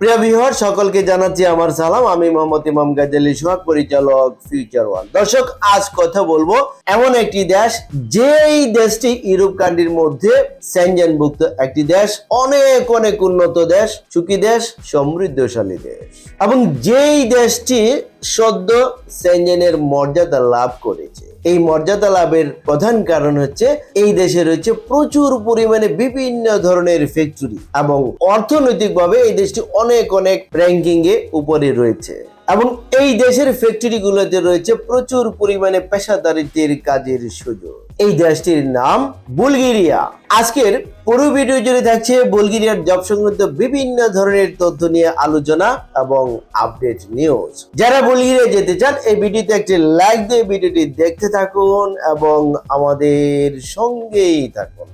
প্রিয় বিহর সকলকে জানাচ্ছি আমার সালাম। আমি মোহাম্মদ ইমাম গাজালি সোহাগ, পরিচালক ফিউচার ওয়ান দর্শক, আজ কথা বলব এমন একটি দেশ, যেই দেশটি ইউরোপ কান্ট্রির মধ্যে সেনজেনভুক্ত একটি দেশ, অনেক অনেক উন্নত দেশ, সুখী দেশ, সমৃদ্ধশালী দেশ। এবং যেই দেশটি সদ্য সেনজেনের মর্যাদা লাভ করেছে। এই মর্যাদা লাভের প্রধান কারণ হচ্ছে, এই দেশে রয়েছে প্রচুর পরিমাণে বিভিন্ন ধরনের ফ্যাক্টরি এবং অর্থনৈতিকভাবে এই দেশটি অনেক অনেক র্যাঙ্কিং এ উপরে রয়েছে। এবং এই দেশের ফ্যাক্টরি গুলোতে রয়েছে প্রচুর পরিমাণে পেশাদারিত্বের কাজের সুযোগ। এই দেশটির নাম বুলগেরিয়া। আজকের পুরো ভিডিও জুড়ে থাকছে বুলগেরিয়ার জব সংক্রান্ত বিভিন্ন ধরনের তথ্য নিয়ে আলোচনা এবং আপডেট নিউজ। যারা বুলগেরিয়া যেতে চান, এই ভিডিওতে একটি লাইক দিয়ে ভিডিওটি দেখতে থাকুন এবং আমাদের সঙ্গেই থাকুন।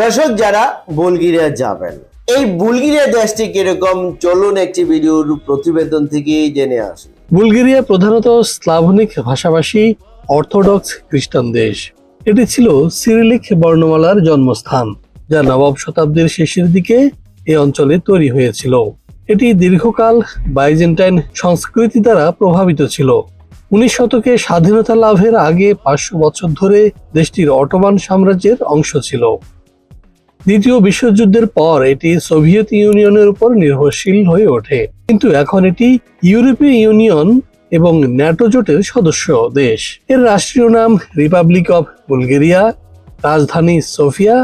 দর্শক, যারা বুলগেরিয়া যাবেন, এই বুলগেরিয়া দেশটি কীরকম? চলুন একটি ভিডিওর প্রতিবেদন থেকে জেনে আসি। বুলগেরিয়া প্রধানত স্লাভনিক ভাষাভাষী, অর্থোডক্স খ্রিস্টান দেশ। এটি ছিল সিরিলিক বর্ণমালার জন্মস্থান যা নবম শতাব্দীর শেষের দিকে এই অঞ্চলে তৈরি হয়েছিল। এটি দীর্ঘকাল বাইজেন্টাইন সংস্কৃতি দ্বারা প্রভাবিত ছিল। উনিশ শতকে স্বাধীনতা লাভের আগে পাঁচশো বছর ধরে দেশটির অটোমান সাম্রাজ্যের অংশ ছিল। দ্বিতীয় বিশ্বযুদ্ধের পর এটি সোভিয়েত ইউনিয়নের উপর নির্ভরশীল হয়ে ওঠে। কিন্তু এখন এটি ইউরোপীয় ইউনিয়ন এবং ন্যাটো জোটের সদস্য দেশ। এর রাষ্ট্রীয় নাম রিপাবলিক অফ বুলগেরিয়া, রাজধানী সোফিয়া,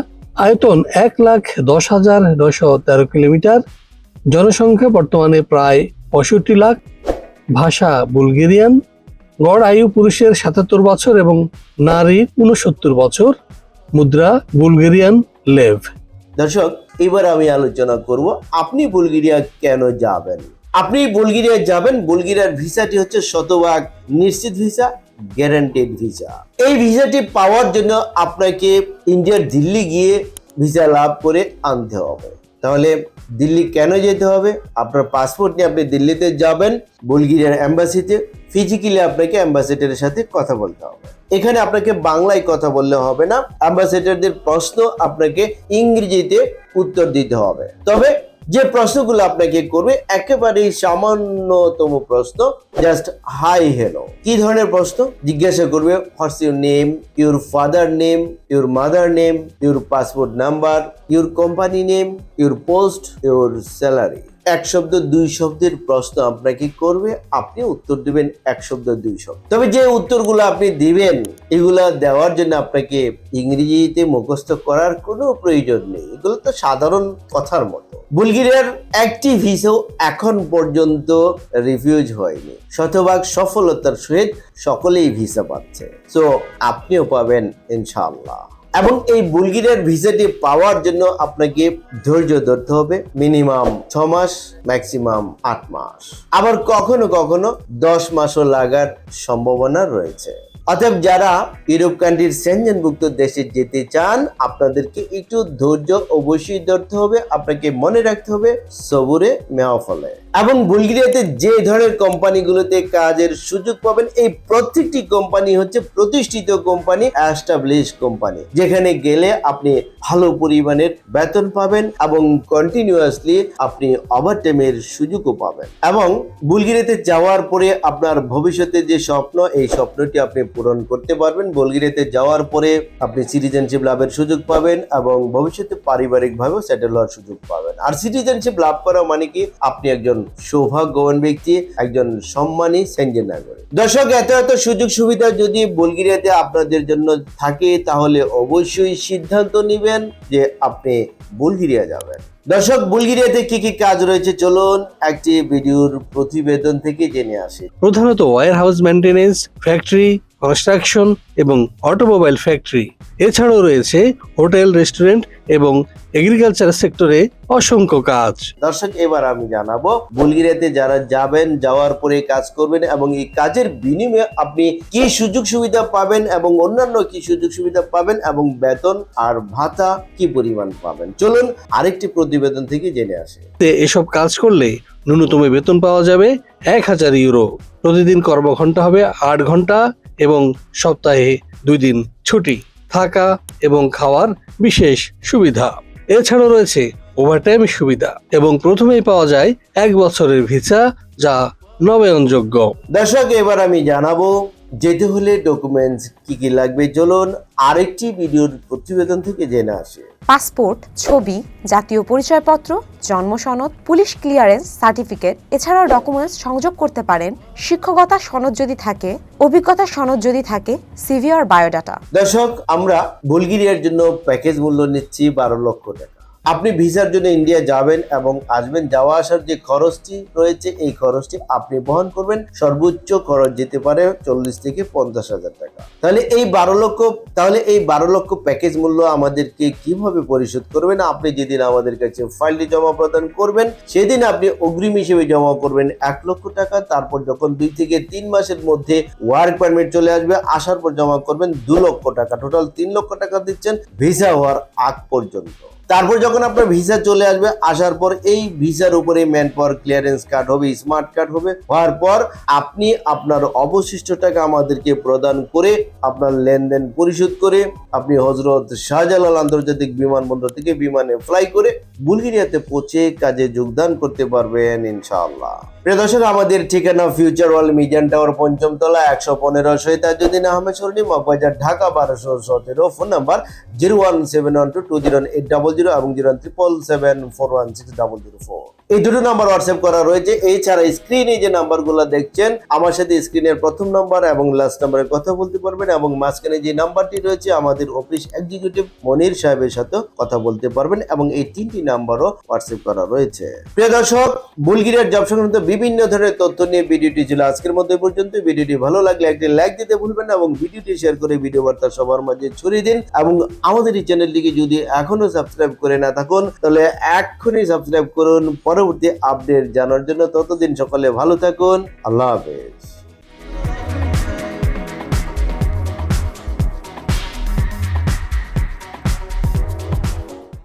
আয়তন এক লাখ দশ হাজার নয়শো তেরো কিলোমিটার, জনসংখ্যা বর্তমানে প্রায় পঁয়ষট্টি লাখ, ভাষা বুলগেরিয়ান, গড় আয়ু পুরুষের সাতাত্তর বছর এবং নারীর উনসত্তর বছর, মুদ্রা বুলগেরিয়ান। লেভ দর্শক, এবার আমি আলোচনা করব, আপনি বুলগেরিয়া কেন যাবেন? আপনি বুলগেরিয়া যাবেন, বুলগেরিয়ার ভিসাটি হচ্ছে শতভাগ নিশ্চিত ভিসা গ্যারান্টেড ভিসা। এই ভিসাটি পাওয়ার জন্য আপনাকে ইন্ডিয়ার দিল্লি গিয়ে ভিসা লাভ করে আনতে হবে। তাহলে দিল্লি কেন যেতে হবে? আপনার পাসপোর্ট নিয়ে আপনি দিল্লিতে যাবেন, বুলগেরিয়ার অ্যাম্বাসিতে ফিজিক্যালি আপনাকে অ্যাম্বাসেডারের সাথে কথা বলতে হবে। এখানে আপনাকে বাংলায় কথা বললে হবে না অ্যাম্বাসেডারদের প্রশ্ন আপনাকে ইংরেজিতে উত্তর দিতে হবে। তবে যে প্রশ্নগুলো আপনাকে করবে, একেবারেই সামান্যতম প্রশ্ন জাস্ট হাই হেলো কি ধরনের প্রশ্ন? জিজ্ঞাসা করবে what's your name your father name your mother name your passport number your company name your post your salary এক শব্দ, দুই শব্দের প্রশ্ন আপনাকে করবে, আপনি উত্তর দিবেন এক শব্দ, দুই শব্দ। তবে যে উত্তরগুলো আপনি দিবেন, এগুলা দেওয়ার জন্য আপনাকে ইংরেজিতে মুখস্থ করার কোনো প্রয়োজন নেই। এগুলো তো সাধারণ কথার মতো। বুলগেরিয়ার একটি ভিসাও এখন পর্যন্ত রিফিউজ হয়নি। শতভাগ সফলতার সহিত সকলেই ভিসা পাচ্ছে। সো আপনিও পাবেন, ইনশাআল্লাহ। এবং এই বুলগেরিয়ার ভিসাটি পাওয়ার জন্য আপনাকে ধৈর্য ধরতে হবে মিনিমাম ছ মাস, ম্যাক্সিমাম আট মাস। আবার কখনো কখনো দশ মাসও লাগার সম্ভাবনা রয়েছে। অতএব যারা ইউরোপ কান্ট্রির সেনজেনভুক্ত দেশে যেতে চান, আপনাদেরকে একটু ধৈর্য অবশ্যই ধরতে হবে। আপনাকে মনে রাখতে হবে, সবুরে মেওয়া ফলে। এবং বুলগেরিয়াতে যে ধরনের কোম্পানিগুলোতে কাজের সুযোগ পাবেন, এই প্রত্যেকটি কোম্পানি হচ্ছে প্রতিষ্ঠিত কোম্পানি অ্যাস্টাবলিশ কোম্পানি। যেখানে গেলে আপনি ভালো পরিমাণের বেতন পাবেন এবং কন্টিনিউয়াসলি আপনি ওভারটাইমের সুযোগও পাবেন। এবং বুলগেরিয়াতে যাওয়ার পরে আপনার ভবিষ্যতে যে স্বপ্ন, এই স্বপ্নটি আপনি পূরণ করতে পারবেন। বুলগেরিয়াতে যাওয়ার পরে আপনি সিটিজেনশিপ লাভের সুযোগ পাবেন এবং ভবিষ্যতে পারিবারিকভাবেও সেটেল হওয়ার সুযোগ পাবেন। আর সিটিজেনশিপ লাভ করা মানে কি? আপনি একজন সৌভাগ্যবান ব্যক্তি, একজন সম্মানী সেঞ্জেন নাগরিক। দর্শক, এত এত সুযোগ সুবিধা যদি বুলগেরিয়াতে আপনাদের জন্য থাকে, তাহলে অবশ্যই সিদ্ধান্ত নেবেন যে আপনি বুলগেরিয়া যাবেন। দর্শক, বুলগেরিয়াতে কি কি কাজ রয়েছে চলুন একটি ভিডিওর প্রতিবেদন থেকে জেনে আসি। প্রধানত warehouse maintenance factory construction এবং অটোমোবাইল ফ্যাক্টরি এছাড়াও রয়েছে হোটেল রেস্টুরেন্ট এবং এগ্রিকালচার সেক্টরে অসংখ্য কাজ। দর্শক এবার আমি জানাব বুলগেরিয়াতে যারা যাবেন যাওয়ার পরে কাজ করবেন এবং এই কাজের বিনিময়ে আপনি কি সুযোগ সুবিধা পাবেন এবং অন্যান্য কি সুযোগ সুবিধা পাবেন এবং বেতন আর ভাতা কি পরিমাণ পাবেন? চলুন আরেকটি প্রতিবেদন থেকে জেনে আসে। এসব কাজ করলে ন্যূনতম বেতন পাওয়া যাবে এক হাজার ইউরো। প্রতিদিন কর্মঘন্টা হবে আট ঘণ্টা এবং সপ্তাহে দুই দিন ছুটি। থাকা এবং খাওয়ার বিশেষ সুবিধা। এছাড়াও রয়েছে ওভারটাইম সুবিধা এবং প্রথমেই পাওয়া যায় এক বছরের ভিসা যা নবায়নযোগ্য। দর্শক, এবার আমি জানাব যেতে হলে ডকুমেন্টস কি কি লাগবে চলুন আরেকটি ভিডিওর প্রতিবেদন থেকে জেনে আসে। পাসপোর্ট ছবি জাতীয় পরিচয়পত্র জন্ম সনদ পুলিশ ক্লিয়ারেন্স সার্টিফিকেট এছাড়াও ডকুমেন্টস সংযোগ করতে পারেন শিক্ষকতা সনদ যদি থাকে অভিজ্ঞতা সনদ যদি থাকে সিভি আর বায়োডাটা দর্শক আমরা বুলগেরিয়ার জন্য প্যাকেজ মূল্য নিচ্ছি বারো লক্ষ টাকা। আপনি ভিসার জন্য ইন্ডিয়া যাবেন এবং আসবেন, যাওয়া আসার যে খরচটি রয়েছে, এই খরচটি আপনি বহন করবেন। সর্বোচ্চ খরচ যেতে পারে চল্লিশ থেকে পঞ্চাশ হাজার টাকা। তাহলে এই বারো লক্ষ, তাহলে এই বারো লক্ষ প্যাকেজ মূল্য আমাদেরকে কীভাবে পরিশোধ করবেন? আপনি যেদিন আমাদের কাছে ফাইলটি জমা প্রদান করবেন, সেদিন আপনি অগ্রিম হিসেবে জমা করবেন এক লক্ষ টাকা। তারপর যখন দুই থেকে তিন মাসের মধ্যে ওয়ার্ক পারমিট চলে আসবে, আসার পর জমা করবেন দু লক্ষ টাকা। টোটাল তিন লক্ষ টাকা দিচ্ছেন ভিসা হওয়ার আগ পর্যন্ত। তারপর যখন আপনার ভিসা চলে আসবে, আসার পর এই ভিসার উপরে ম্যান পাওয়ার ক্লিয়ারেন্স কার্ড হবে স্মার্ট কার্ড হবে। হওয়ার পর আপনি আপনার অবশিষ্ট টাকা আমাদেরকে প্রদান করে আপনার লেনদেন পরিশোধ করে, আপনি হজরত শাহজালাল আন্তর্জাতিক বিমানবন্দর থেকে বিমানে ফ্লাই করে বুলগেরিয়াতে পৌঁছে কাজে যোগদান করতে পারবেন ইনশাআল্লাহ। প্রিয় দর্শক, আমাদের ঠিকানা ফিউচার ওয়ার্ল্ড মিডিয়ান টাওয়ার পঞ্চম তলা একশো পনেরো সৈতাজুদ্দিন আহমেদ সরণি, মগবাজার, ঢাকা বারোশো সতেরো। Phone number zero one seven one two two zero eight double zero এবং zero one triple seven four one six double zero four. এই দুটো নাম্বার হোয়াটসঅ্যাপ করা রয়েছে। এছাড়া স্ক্রিনে যে নাম্বারগুলো দেখছেন, আমার সাথে স্ক্রিনের প্রথম নাম্বার এবং লাস্ট নাম্বারে কথা বলতে পারবেন এবং মাঝখানে যে নাম্বারটি রয়েছে, আমাদের অফিস এক্সিকিউটিভ মনির সাহেবের সাথে কথা বলতে পারবেন এবং এই তিনটি নাম্বারও হোয়াটসঅ্যাপ করা রয়েছে। প্রিয় দর্শক, বুলগেরিয়ার জব সংক্রান্ত বিভিন্ন ধরনের তথ্য নিয়ে ভিডিওটি ছিল আজকের মধ্যে পর্যন্ত। ভিডিওটি ভালো লাগলে একটি লাইক দিতে ভুলবেন না এবং ভিডিওটি শেয়ার করে ভিডিও বার্তা সবার মাঝে ছড়িয়ে দিন এবং আমাদের এই চ্যানেলটিকে যদি এখনও সাবস্ক্রাইব করে না থাকুন, তাহলে এক্ষুনি সাবস্ক্রাইব করুন। পরবর্তী আপডেট জানার জন্য ততদিন সকলে ভালো থাকুন। আল্লাহ হাফেজ।